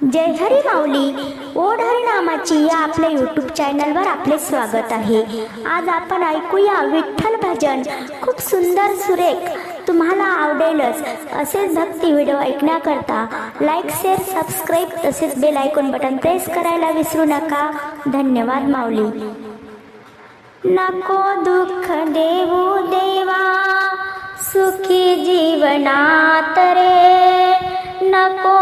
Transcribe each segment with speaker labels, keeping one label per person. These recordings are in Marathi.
Speaker 1: जय हरी माऊली. ओढ नामाची या आपल्या यूट्यूब चॅनलवर आपले स्वागत आहे. आज आपण ऐकूया विठ्ठल भजन. खूप सुंदर सुरेख. तुम्हाला आवडेलच. असेच भक्ती व्हिडिओ ऐकण्याकरता लाईक शेअर सबस्क्राईब तसेच बेल आयकॉन बटन प्रेस करायला विसरू नका. धन्यवाद माऊली. नको दुःख देऊ देवा. सुखी जीवनात रे. नको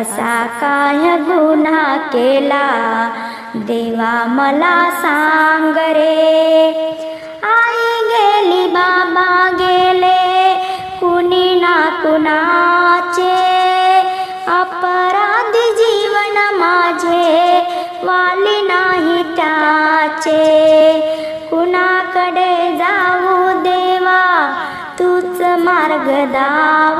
Speaker 1: असा काय गुन्हा केला? देवा मला सांग रे. आई गेली बाबा गेले. कुणी ना कुणाचे? अपराधी जीवन माझे वाली नाही त्याचे. कुणाकडे जाऊ देवा? तूच मार्ग दावा.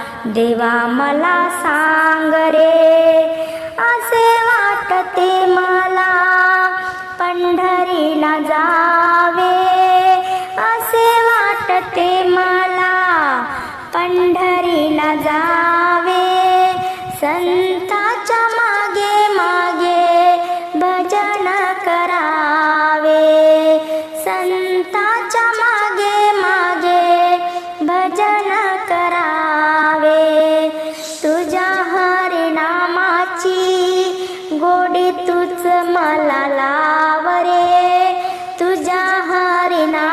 Speaker 1: देवा मला सांग रे. असे वाटते मला पंढरीला जावे. असे वाटते मला पंढरीला जा मला लाव रे. तुझ्या हरिनामाची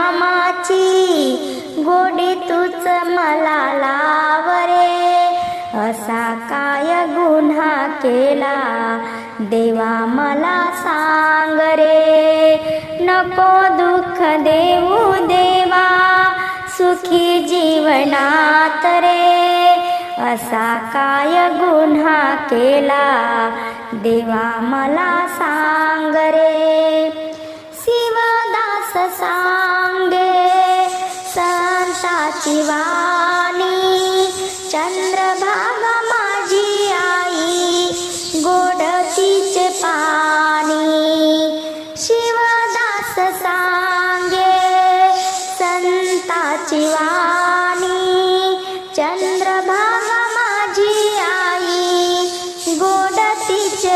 Speaker 1: गोडी तूच मला लावरे असा काय गुन्हा केला? देवा मला सांग रे. नको दुःख देऊ देवा. सुखी जीवनात असा काय गुन्हा केला? देवा मला सांग रे. शिवदास सांगे संताची वाणी चंद्रभा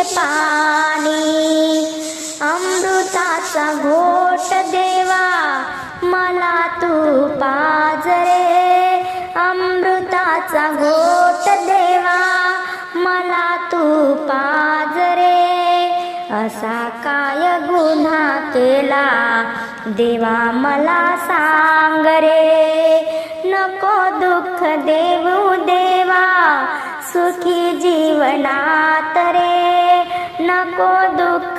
Speaker 1: पाणी. अमृताचा घोट देवा मला तू पाजरे अमृताचा घोट देवा मला तू पाजरे असा काय गुन्हा केला देवा मला सांग रे. नको दुःख देऊ देवा सुखी जीवना